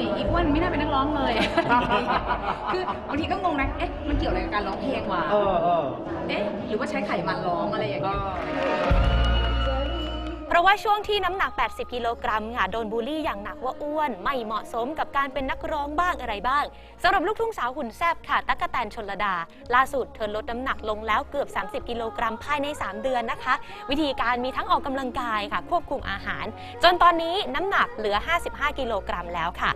ยอีอ้วนไม่น่าเป็นนักร้องเลย คือบางทีก็งงนะ เอ๊ะ มันเกี่ยวอะไรกับการร้องเพลงวะ เออเออ เอ๊ะ หรือว่าใช้ไขมันร้องอะไรอย่างเอเงี้ยอเพ ราะว่าช่วงที่น้ำหนัก 80 กิโลกรัมค่ะ โดนบูลลี่อย่างหนักว่าอ้วน ไม่เหมาะสมกับการเป็นนักร้องบ้างอะไรบ้างสำหรับลูกทุ่งสาวหุ่นแซบค่ะ ตั๊กกแตนชนระดา ล่าสุดเธอลดน้ำหนักลงแล้วเกือบ 30 กิโลกรัมภายใน 3 เดือนนะคะ วิธีการมีทั้งออกกำลังกายค่ะ ควบคุมอาหาร จนตอนนี้น้ำหนักเหลือ 55 กิโลกรัมแล้วค่ะ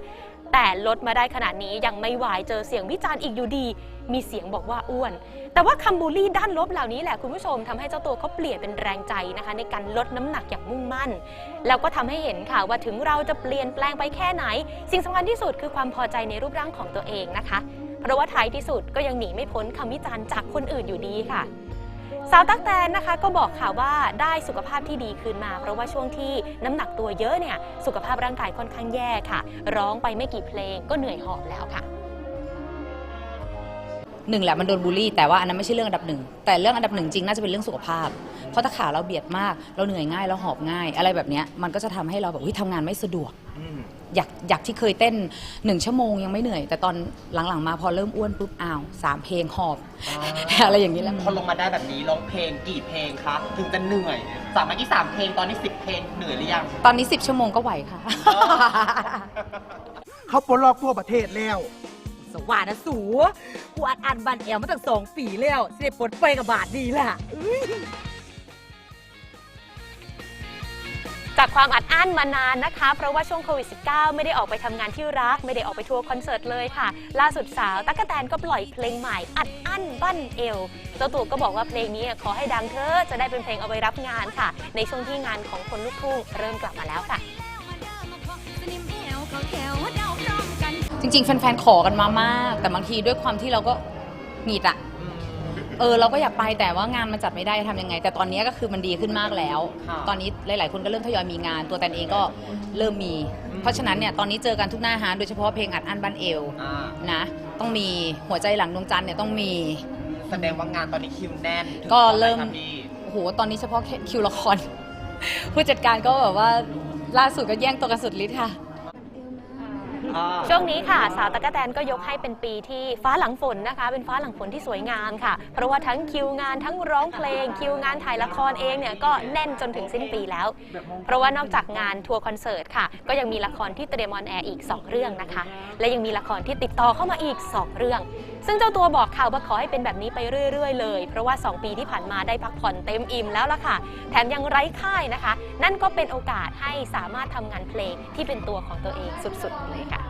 แต่ลดมาได้ขนาดนี้ยังไม่ไหวเจอเสียงวิจารณ์อีกอยู่ดี มีเสียงบอกว่าอ้วน แต่ว่าคำบูลลี่ด้านลบเหล่านี้แหละคุณผู้ชมทำให้เจ้าตัวเขาเปลี่ยนเป็นแรงใจนะคะ ในการลดน้ำหนักอย่างมุ่งมั่น แล้วก็ทำให้เห็นค่ะว่าถึงเราจะเปลี่ยนแปลงไปแค่ไหน สิ่งสำคัญที่สุดคือความพอใจในรูปร่างของตัวเองนะคะ เพราะว่าท้ายที่สุดก็ยังหนีไม่พ้นคำวิจารณ์จากคนอื่นอยู่ดีค่ะ สาวตั๊กแตนนะคะก็บอกค่ะว่าได้สุขภาพที่ดีคืนมา เพราะว่าช่วงที่น้ำหนักตัวเยอะเนี่ยสุขภาพร่างกายค่อนข้างแย่ค่ะ ร้องไปไม่กี่เพลงก็เหนื่อยหอบแล้วค่ะ หนึ่งแหละมันโดนบูลลี่ แต่ว่าอันนั้นไม่ใช่เรื่องอันดับหนึ่งแต่เรื่องอันดับหนึ่งจริงน่าจะเป็นเรื่องสุขภาพ เพราะถ้าขาเราเบียดมาก เราเหนื่อยง่ายเราหอบง่าย อะไรแบบเนี้ยมันก็จะทำให้เราแบบอุ๊ยทำงานไม่สะดวกอืมอยากอยากที่เคยเต้นหนึ่งชั่วโมงยังไม่เหนื่อย แต่ตอนหลังๆ มาพอเริ่มอ้วนปุ๊บอ้าวสามเพลงหอบ อะไรอย่างนี้แหล้ว พอลงมาได้แบบนี้ร้องเพลงกี่เพลงคะถึงจะเหนื่อยจากเมื่อกี้สามเพลงตอนนี้สิบเพลงเหนื่อยหรือยัง ตอนนี้ 10 ชั่วโมงก็ไหวค่ะ เขาปลดล็อกทั่วประเทศแล้ว สว่านะสูกูอัดอันบันแอลมาตั้งสองปีแล้วสิได้ปลดไปกับบาทดีล่ะจากความอัดอั้นมานานนะคะ เพราะว่าช่วงโควิด -19 ไม่ได้ออกไปทำงานที่รัก ไม่ได้ออกไปทัวร์คอนเสิร์ตเลยค่ะ ล่าสุดสาวตั๊กแตนก็ปล่อยเพลงใหม่อัดอั้นบั้นเอวเจ้าตัวก็บอกว่าเพลงนี้ขอให้ดังเถอจะได้เป็นเพลงเอาไว้รับงานค่ะ ในช่วงที่งานของคนลูกทุ่งเริ่มกลับมาแล้วค่ะ จริง ๆ แฟนๆขอกันมามาก แต่บางทีด้วยความที่เราก็หงิดอะเออเราก็อยากไปแต่ว่างานมันจัดไม่ได้จะทำยังไง แต่ตอนนี้ก็คือมันดีขึ้นมากแล้ว ค่ะ ตอนนี้หลาย ๆ คนก็เริ่มทยอยมีงาน ตัวแตนเองก็เริ่มมี เพราะฉะนั้นเนี่ยตอนนี้เจอกันทุกหน้าฮานโดยเฉพาะเพลงอัดอั้นบ้านเอวอ่านะ ต้องมีหัวใจหลังดวงจันทร์เนี่ยต้องมี แสดงว่างานตอนนี้คิวแน่นถึงก็ตอนไหนเริ่มครับพี่โอ้โห ตอนนี้เฉพาะแค่คิวละคร ผู้จัดการก็แบบว่าล่าสุดก็แย่งตัวกันสุดฤทธิ์ค่ะอ่า ช่วงนี้ค่ะ สาวตะกะแตนก็ยกให้เป็นปีที่ฟ้าหลังฝนนะคะ เป็นฟ้าหลังฝนที่สวยงามค่ะ เพราะว่าทั้งคิวงานทั้งร้องเพลง คิวงานถ่ายละครเองเนี่ยก็แน่นจนถึงสิ้นปีแล้ว เพราะว่านอกจากงานทัวร์คอนเสิร์ตค่ะ ก็ยังมีละครที่เตรียมออนแอร์อีก 2 เรื่องนะคะ และยังมีละครที่ติดต่อเข้ามาอีก 2 เรื่อง ซึ่งเจ้าตัวบอกค่ะว่าขอให้เป็นแบบนี้ไปเรื่อย ๆ เลย เพราะว่า 2 ปีที่ผ่านมาได้พักผ่อนเต็มอิ่มแล้วล่ะค่ะ แถมยังไร้ค่ายนะคะ นั่นก็เป็นโอกาสให้สามารถทำงานเพลงที่เป็นตัวของตัวเองสุดๆเลยค่ะ